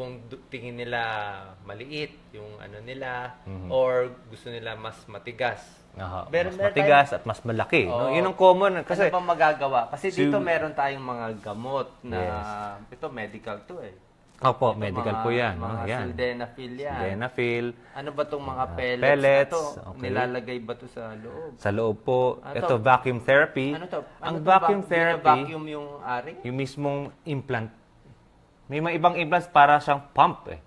kung tingin nila maliit yung ano nila Mhm. or gusto nila mas matigas. Aha, Meron- mas meron matigas at mas malaki. Oo. No? Yun ang common. Kasi Kasi, ano bang magagawa? Kasi So, dito meron tayong mga gamot na Yes. ito medical to eh. opo, Ito, medical mga- po yan. Mga no? yan. sildenafil yan. Sildenafil. Ano ba tong mga Ah, pellets, pellets, na to? okay. Nilalagay ba to sa loob? Sa loob po, Ano ito to? vacuum therapy. Ano to? ang Ano to? vacuum Vac- therapy, vacuum yung ari? yung mismong implant. May mga ibang implants para siyang pump eh.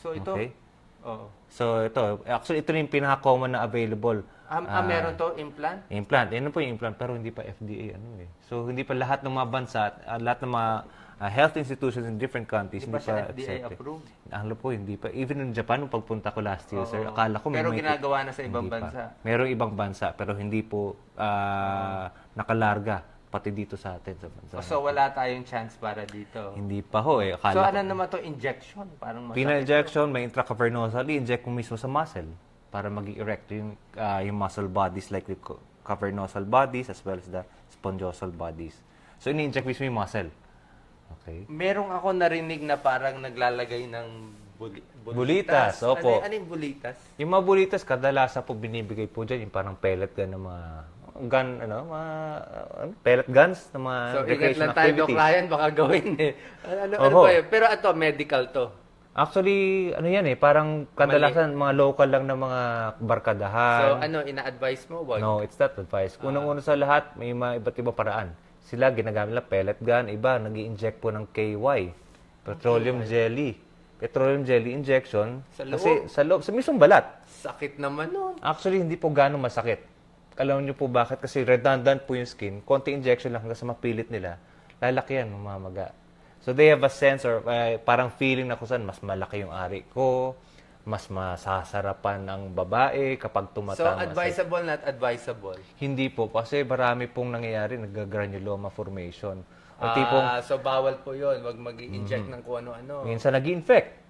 So ito? Okay. Oo. So ito, actually ito na yung pinaka-common na available. Ah, ah, meron to implant? Implant. Yan po yung implant pero hindi pa FDA ano eh. So hindi pa lahat ng mga bansa, at lahat ng mga ah, health institutions in different countries Hindi pa siya FDA accepted. approved? Ano po, hindi pa. Even in Japan, nung pagpunta ko last year, Oo. sir, akala ko may Pero may- ginagawa na sa ibang Hindi pa. bansa. Merong ibang bansa, pero hindi po ah, nakalarga, pati dito sa atin sa bansa. So wala tayong chance para dito. Hindi pa ho eh. Akala So ko- ano naman to injection? Parang masakit. Pina-injection, may intracavernosal, i-inject mo mismo sa muscle para maging erect yung, ah, yung muscle bodies like the cavernosal bodies as well as the spongiosal bodies. So, ini-inject mismo yung muscle. Okay. Merong ako narinig na parang naglalagay ng buli- Bulitas, opo. Ano, ano yung bulitas? Yung mga bulitas, kadalasan po binibigay po dyan, yung parang pellet ng mga gun, ano, mga ano, pellet guns ng mga So ingat recreational lang tayo, Doc activities. Ryan, baka gawin eh. Ano, ano, ano Oho. ba yun? Pero ito, medical to. Actually, ano yan eh, parang kadalasan mga local lang na mga barkadahan. So ano, ina-advise mo? Wag. No, it's not advice. Unang-una sa lahat, may mga iba't ibang paraan. Sila ginagamit nila pellet gun, iba nag inject po ng KY, petroleum jelly. Petroleum jelly injection Sa loob? kasi sa loob, sa mismong balat. Sakit naman nun. Actually, hindi po gano'ng masakit. Alam niyo po bakit? Kasi redundant po yung skin. Konti injection lang hanggang sa mapilit nila. Lalaki yan, mamamaga. So they have a sense or uh, parang feeling na kung saan mas malaki yung ari ko, mas masasarapan ang babae kapag So tumatama. sa- advisable, not advisable. hindi po, kasi marami pong nangyayari, nagagranuloma formation. O tipong, Ah, so bawal po yun. Wag mag inject ng kung ano-ano. minsan nag infect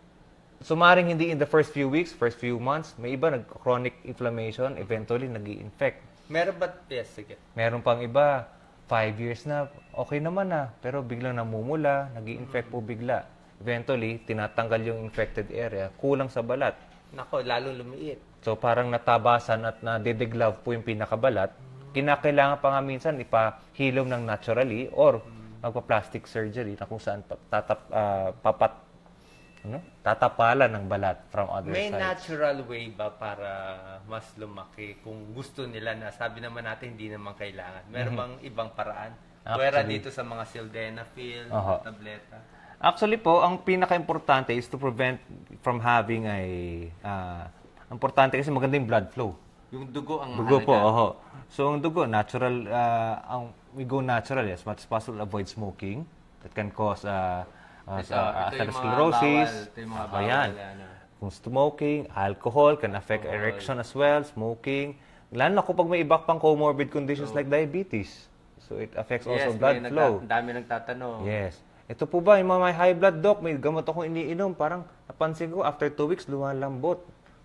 So, maaaring hindi in the first few weeks, first few months, may iba nag-chronic inflammation, eventually nag infect Meron ba? Yes, sige. Meron pang iba, five years na, okay naman na, pero biglang namumula, nag infect po bigla. Eventually, tinatanggal yung infected area, kulang sa balat. Nako, lalo lumiit. So parang natabasan at nadideglav po yung pinakabalat. Kinakailangan pa nga minsan ipahilom ng naturally or magpa-plastic surgery na kung saan pa- tatap, ah, papat, ano? tatapalan ng balat from other May sides. natural way ba para mas lumaki kung gusto nila na sabi naman natin hindi naman kailangan? Meron bang ibang paraan? Pwera Actually- dito sa mga sildenafil, Aha. tableta. Actually po, ang pinaka-importante is to prevent from having a... ah, importante kasi maganda yung blood flow. Yung dugo ang Dugo po, mahalaga. oho. So, ang dugo, natural, ah, ang, we go natural, as much as possible, avoid smoking. That can cause uh, uh, Ito, ito sa yung mga atherosclerosis. bawal, ito yung mga Ako bawal, ano. Kung smoking, alcohol can affect erection as well, smoking. Lalo na kapag may iba pang comorbid conditions like diabetes. So, it affects also Yes, blood may flow. nagta- dami nagtatanong. Yes. Ito po ba, yung mga may high blood doc, may gamot akong iniinom, parang napansin ko, after two weeks, lumalambot.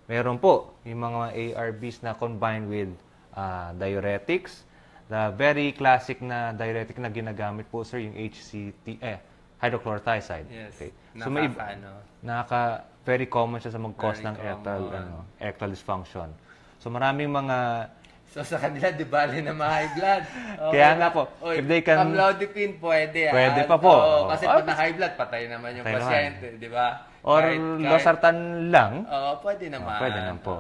Meron po, yung mga ARBs na combined with ah, diuretics. The very classic na diuretic na ginagamit po, sir, yung HCT, eh, hydrochlorothiazide. Yes. Okay. So may, ano, Nakaka, very common siya sa mag-cause Very ng erectile, common. ano, erectile dysfunction. So maraming mga So sa kanila, di bali na ma-high blood. Kaya nga po, Oy, if they can- Amlodipine, pwede. ah. Pwede pa po. Oo, kasi Oh. pag na-high blood, patay naman yung Patay naman. pasyente, di ba? or Kahit- kahit- losartan lang, Oo, pwede naman. Ah, pwede naman po.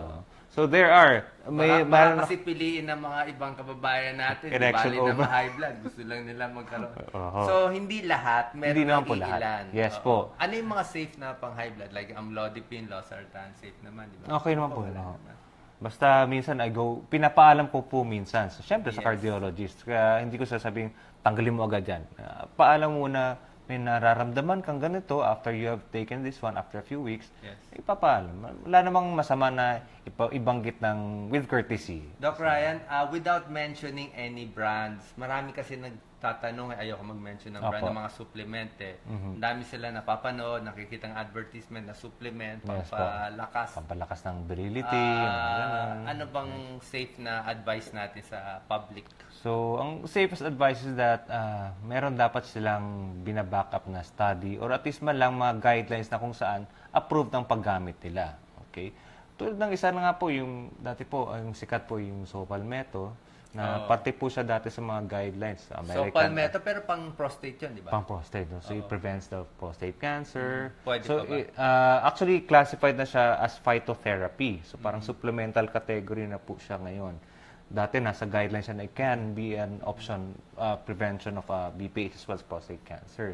So there are, May, baka, mayroon kasi piliin ng mga ibang kababayan natin, di Erection bali na over. ma-high blood. Gusto lang nila magkaroon. Oo. So, hindi lahat. Meron Hindi naman po lahat. iilan. Yes Oo. po. Ano yung mga safe na pang high blood? Like amlodipine, losartan, safe naman, di ba? Okay naman po. Wala naman. Basta minsan I go, pinapaalam ko po minsan. So, syempre sa Yes. cardiologist. Kaya hindi ko sasabing, tanggalin mo agad yan. Ah, paalam muna, may nararamdaman kang ganito after you have taken this one after a few weeks. Yes. Ipapaalam. Wala namang masama na ipa- ibanggit ng with courtesy. Doc Ryan, uh, without mentioning any brands, marami kasi nag tatanong, eh, ayoko mag-mention ng Opo. brand ng mga supplement eh. Ang dami sila napapanood, nakikita ng advertisement na supplement, Yes po. pampalakas. Pampalakas ng virility, Ah, ganun. ano bang safe na advice natin sa public? So, ang safest advice is that ah, meron dapat silang binaback up na study or at least man lang mga guidelines na kung saan approved ang paggamit nila. Okay? Tulad ng isa na nga po, yung dati po, yung sikat po yung Sopalmeto, na pati po siya dati sa mga guidelines. So, American, palmetto, pero pang prostate yun, di ba? Pang prostate. No? So, it prevents the prostate cancer. Mm-hmm. Pwede so, pa ba? i- uh, actually, classified na siya as phytotherapy. So, parang Mm-hmm. supplemental category na po siya ngayon. Dati, nasa guidelines siya na it can be an option, uh, prevention of uh, BPH as well as prostate cancer.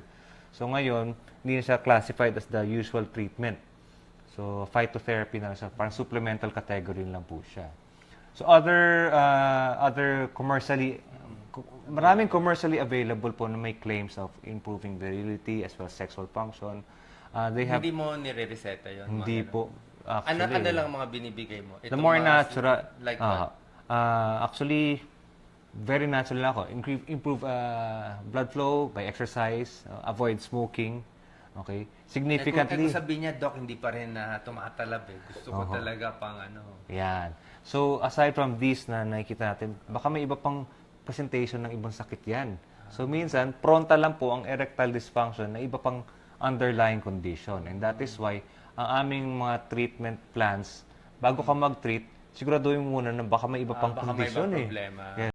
So, ngayon, hindi na siya classified as the usual treatment. So, phytotherapy na lang siya. Parang supplemental category lang po siya. So, other uh, other commercially maraming commercially available po na may claims of improving virility as well as sexual function. Uh, they have Hindi mo nire-reseta yun? hindi po Ano, actually. ano lang mga binibigay mo? the Itong more natural Like what? ah, actually very natural ako. Improve, improve uh, blood flow by exercise, uh, avoid smoking. Okay? Kung, eh, Significantly. kung sabihin niya, Doc, hindi pa rin na tumatalab eh. Gusto ko talaga pang ano. Yan. So, aside from this na nakikita natin, baka may iba pang presentation ng ibang sakit yan. So, minsan, pronta lang po ang erectile dysfunction na iba pang underlying condition. And that is why, ang aming mga treatment plans, bago ka mag-treat, siguraduhin muna na baka may iba Ah, pang baka may condition ibang eh. problema. Yes.